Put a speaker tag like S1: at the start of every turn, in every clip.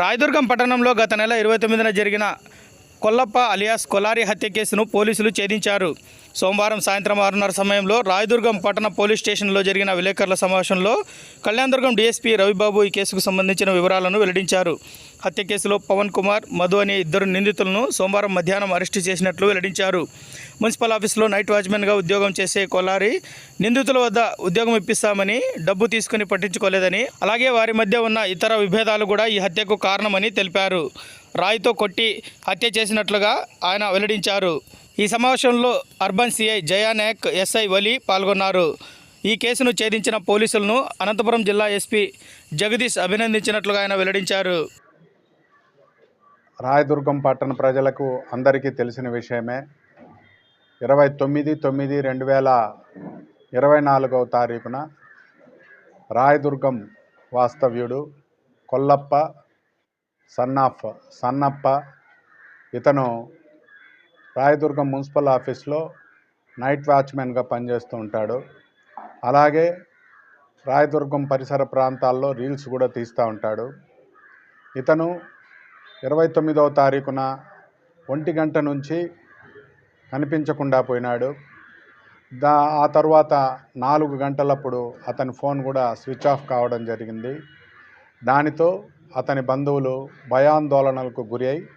S1: రాయదుర్గం పట్టణంలో గత నెల ఇరవై తొమ్మిదిన జరిగిన కొల్లప్ప అలియాస్ కొలారి హత్య కేసును పోలీసులు ఛేదించారు. సోమవారం సాయంత్రం ఆరున్నర సమయంలో రాయదుర్గం పట్టణ పోలీస్ స్టేషన్లో జరిగిన విలేకరుల సమావేశంలో కళ్యాణదుర్గం డీఎస్పీ రవిబాబు ఈ కేసుకు సంబంధించిన వివరాలను వెల్లడించారు. హత్య కేసులో పవన్ కుమార్ మధు అనే ఇద్దరు నిందితులను సోమవారం మధ్యాహ్నం అరెస్టు చేసినట్లు వెల్లడించారు. మున్సిపల్ ఆఫీసులో నైట్ వాచ్మెన్గా ఉద్యోగం చేసే కొల్లారి నిందితుల వద్ద ఉద్యోగం ఇప్పిస్తామని డబ్బు తీసుకుని పట్టించుకోలేదని అలాగే వారి మధ్య ఉన్న ఇతర విభేదాలు కూడా ఈ హత్యకు కారణమని తెలిపారు. రాయితో కొట్టి హత్య చేసినట్లుగా ఆయన వెల్లడించారు. ఈ సమావేశంలో urban CI Jaya Nayak SI Vali పాల్గొన్నారు. ఈ కేసును ఛేదించిన పోలీసులను అనంతపురం జిల్లా ఎస్పీ జగదీష్ అభినందించినట్లుగా ఆయన వెల్లడించారు.
S2: రాయదుర్గం పట్టణ ప్రజలకు అందరికీ తెలిసిన విషయమే. ఇరవై తొమ్మిది తొమ్మిది రెండు వేల ఇరవై నాలుగవ తారీఖున రాయదుర్గం వాస్తవ్యుడు కొల్లప్ప సన్నాఫ్ సన్నప్ప ఇతను రాయదుర్గం మున్సిపల్ ఆఫీస్లో నైట్ వాచ్మెన్గా పనిచేస్తూ ఉంటాడు. అలాగే రాయదుర్గం పరిసర ప్రాంతాల్లో రీల్స్ కూడా తీస్తూ ఉంటాడు. ఇతను ఇరవై తొమ్మిదవ తారీఖున ఒంటి గంట నుంచి కనిపించకుండా పోయినాడు. దా ఆ తర్వాత నాలుగు గంటలప్పుడు అతని ఫోన్ కూడా స్విచ్ ఆఫ్ కావడం జరిగింది. దానితో అతని బంధువులు భయాందోళనలకు గురి అయి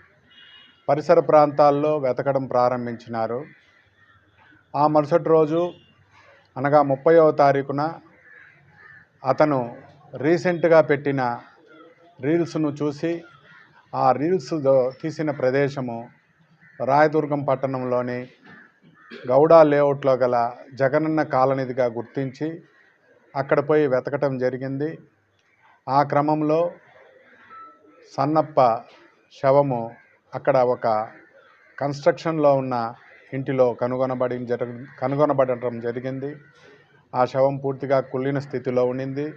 S2: పరిసర ప్రాంతాల్లో వెతకడం ప్రారంభించినారు. ఆ మరుసటి రోజు అనగా ముప్పైవ తారీఖున అతను రీసెంట్గా పెట్టిన రీల్స్ను చూసి ఆ రీల్స్ తీసిన ప్రదేశము రాయదుర్గం పట్టణంలోని గౌడ లేఅవుట్లో గల జగనన్న కాలనీదిగా గుర్తించి అక్కడ పోయి వెతకటం జరిగింది. ఆ క్రమంలో సన్నప్ప శవము అక్కడ ఒక కన్స్ట్రక్షన్లో ఉన్న ఇంటిలో కనుగొనబడి జరగ కనుగొనబడటం జరిగింది. ఆ శవం పూర్తిగా కుళ్ళిన స్థితిలో ఉండింది.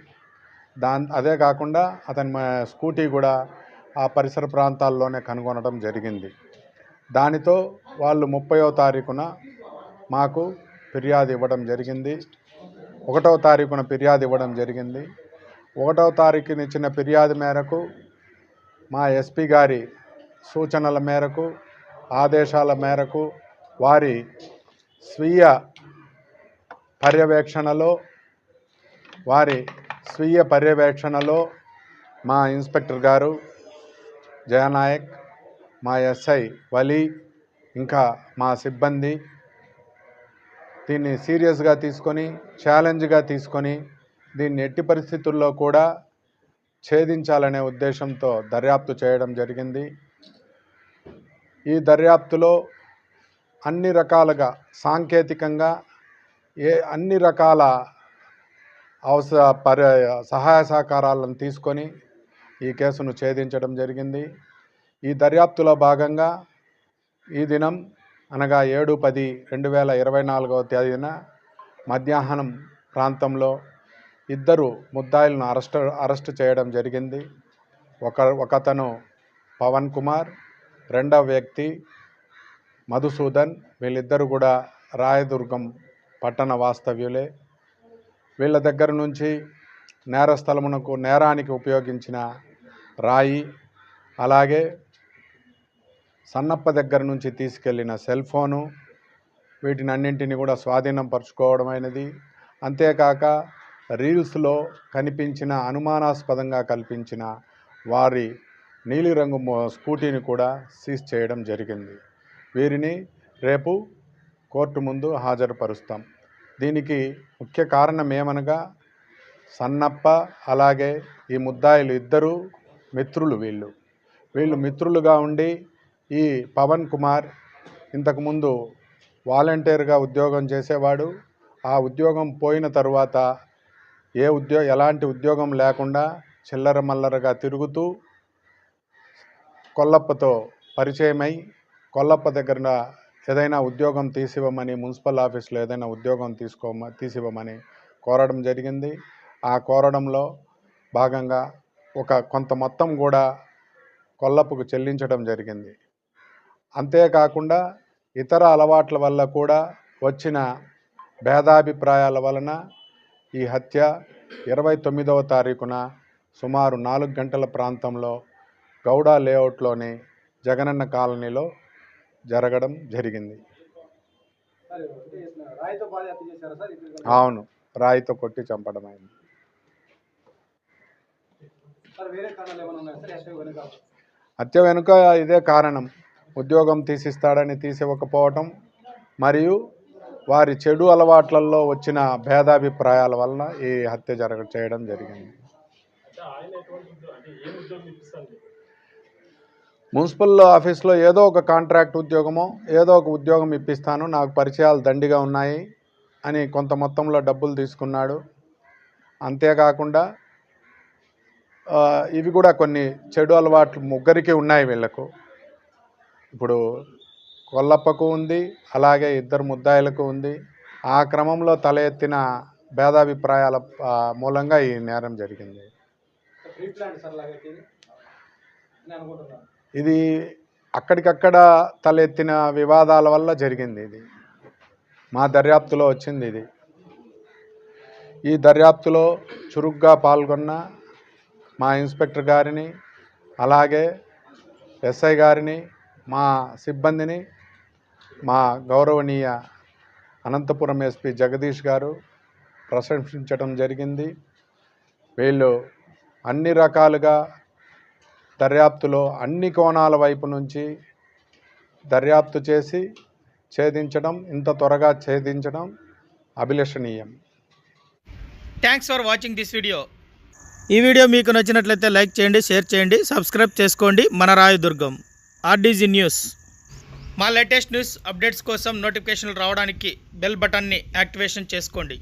S2: దాని అదే కాకుండా అతని స్కూటీ కూడా ఆ పరిసర ప్రాంతాల్లోనే కనుగొనడం జరిగింది. దానితో వాళ్ళు ముప్పయో తారీఖున మాకు ఫిర్యాదు ఇవ్వడం జరిగింది. ఒకటవ తారీఖున ఫిర్యాదు ఇవ్వడం జరిగింది. ఒకటవ తారీఖున ఇచ్చిన ఫిర్యాదు మేరకు మా ఎస్పీ గారి సూచనల మేరకు ఆదేశాల మేరకు వారి స్వీయ పర్యవేక్షణలో వారి స్వీయ పర్యవేక్షణలో మా ఇన్స్పెక్టర్ గారు జయనాయక్ మా ఎస్ఐ వలి ఇంకా మా సిబ్బంది దీన్ని సీరియస్గా తీసుకొని ఛాలెంజ్గా తీసుకొని దీన్ని ఎట్టి పరిస్థితుల్లో కూడా ఛేదించాలనే ఉద్దేశంతో దర్యాప్తు చేయడం జరిగింది. ఈ దర్యాప్తులో అన్ని రకాలుగా సాంకేతికంగా ఏ అన్ని రకాల అవసర పరి సహాయ సహకారాలను తీసుకొని ఈ కేసును ఛేదించడం జరిగింది. ఈ దర్యాప్తులో భాగంగా ఈ దినం అనగా ఏడు పది రెండు వేల ఇరవై నాలుగవ తేదీన మధ్యాహ్నం ప్రాంతంలో ఇద్దరు ముద్దాయిలను అరెస్ట్ అరెస్ట్ చేయడం జరిగింది. ఒక ఒకతను పవన్ కుమార్ రెండవ వ్యక్తి మధుసూదన్. వీళ్ళిద్దరు కూడా రాయదుర్గం పట్టణ వాస్తవ్యులే. వీళ్ళ దగ్గర నుంచి నేరస్థలమునకు నేరానికి ఉపయోగించిన రాయి అలాగే సన్నప్ప దగ్గర నుంచి తీసుకెళ్ళిన సెల్ ఫోను వీటిని అన్నింటినీ కూడా స్వాధీనం పరుచుకోవడమైనది. అంతేకాక రీల్స్లో కనిపించిన అనుమానాస్పదంగా కల్పించిన వారి నీలిరంగు స్కూటీని కూడా సీజ్ చేయడం జరిగింది. వీరిని రేపు కోర్టు ముందు హాజరుపరుస్తాం. దీనికి ముఖ్య కారణం ఏమనగా సన్నప్ప అలాగే ఈ ముద్దాయిలు ఇద్దరు మిత్రులు వీళ్ళు. వీళ్ళు మిత్రులుగా ఉండి ఈ పవన్ కుమార్ ఇంతకుముందు వాలంటీర్గా ఉద్యోగం చేసేవాడు. ఆ ఉద్యోగం పోయిన తరువాత ఏ ఉద్యో ఎలాంటి ఉద్యోగం లేకుండా చిల్లర మల్లరగా తిరుగుతూ కొల్లప్పతో పరిచయమై కొల్లప్ప దగ్గర ఏదైనా ఉద్యోగం తీసివ్వమని మున్సిపల్ ఆఫీస్లో ఏదైనా ఉద్యోగం తీసుకోమ తీసివ్వమని కోరడం జరిగింది. ఆ కోరడంలో భాగంగా ఒక కొంత మొత్తం కూడా కొల్లప్పకు చెల్లించడం జరిగింది. అంతేకాకుండా ఇతర అలవాట్ల వల్ల కూడా వచ్చిన భేదాభిప్రాయాల వలన ఈ హత్య ఇరవై తొమ్మిదవ తారీఖున సుమారు నాలుగు గంటల ప్రాంతంలో గౌడ లేఅవుట్లోని జగనన్న కాలనీలో జరగడం జరిగింది. అవును రాయితో కొట్టి చంపడం అయింది. హత్య వెనుక ఇదే కారణం. ఉద్యోగం తీసిస్తాడని తీసివ్వకపోవటం మరియు వారి చెడు అలవాట్లలో వచ్చిన భేదాభిప్రాయాల వల్ల ఈ హత్య జరగ చేయడం జరిగింది. మున్సిపల్ ఆఫీస్లో ఏదో ఒక కాంట్రాక్ట్ ఉద్యోగమో ఏదో ఒక ఉద్యోగం ఇప్పిస్తాను నాకు పరిచయాలు దండిగా ఉన్నాయి అని కొంత మొత్తంలో డబ్బులు తీసుకున్నాడు. అంతేకాకుండా ఇవి కూడా కొన్ని చెడు అలవాట్లు ముగ్గురికి ఉన్నాయి వీళ్ళకు. ఇప్పుడు కొల్లప్పకు ఉంది అలాగే ఇద్దరు ముద్దాయిలకు ఉంది. ఆ క్రమంలో తల ఎత్తిన భేదాభిప్రాయాల మూలంగా ఈ నేరం జరిగింది. ఇది అక్కడికక్కడ తలెత్తిన వివాదాల వల్ల జరిగింది ఇది. మా దర్యాప్తులో వచ్చింది ఇది. ఈ దర్యాప్తులో చురుగ్గా పాల్గొన్న మా ఇన్స్పెక్టర్ గారిని అలాగే ఎస్ఐ గారిని మా సిబ్బందిని మా గౌరవనీయ అనంతపురం ఎస్పీ జగదీష్ గారు ప్రశంసించడం జరిగింది. వీళ్ళు అన్ని రకాలుగా దర్యాప్తులో అన్ని కోణాల వైపు నుంచి దర్యాప్తు చేసి ఛేదించడం ఇంత త్వరగా ఛేదించడం అభిలషణీయం.
S1: Thanks for watching this video ఈ వీడియో మీకు నచ్చినట్లయితే లైక్ చేయండి షేర్ చేయండి సబ్స్క్రైబ్ చేసుకోండి. మన రాయదుర్గం ఆర్డీజీ న్యూస్. మా లేటెస్ట్ న్యూస్ అప్డేట్స్ కోసం నోటిఫికేషన్లు రావడానికి బెల్ బటన్ని యాక్టివేషన్ చేసుకోండి.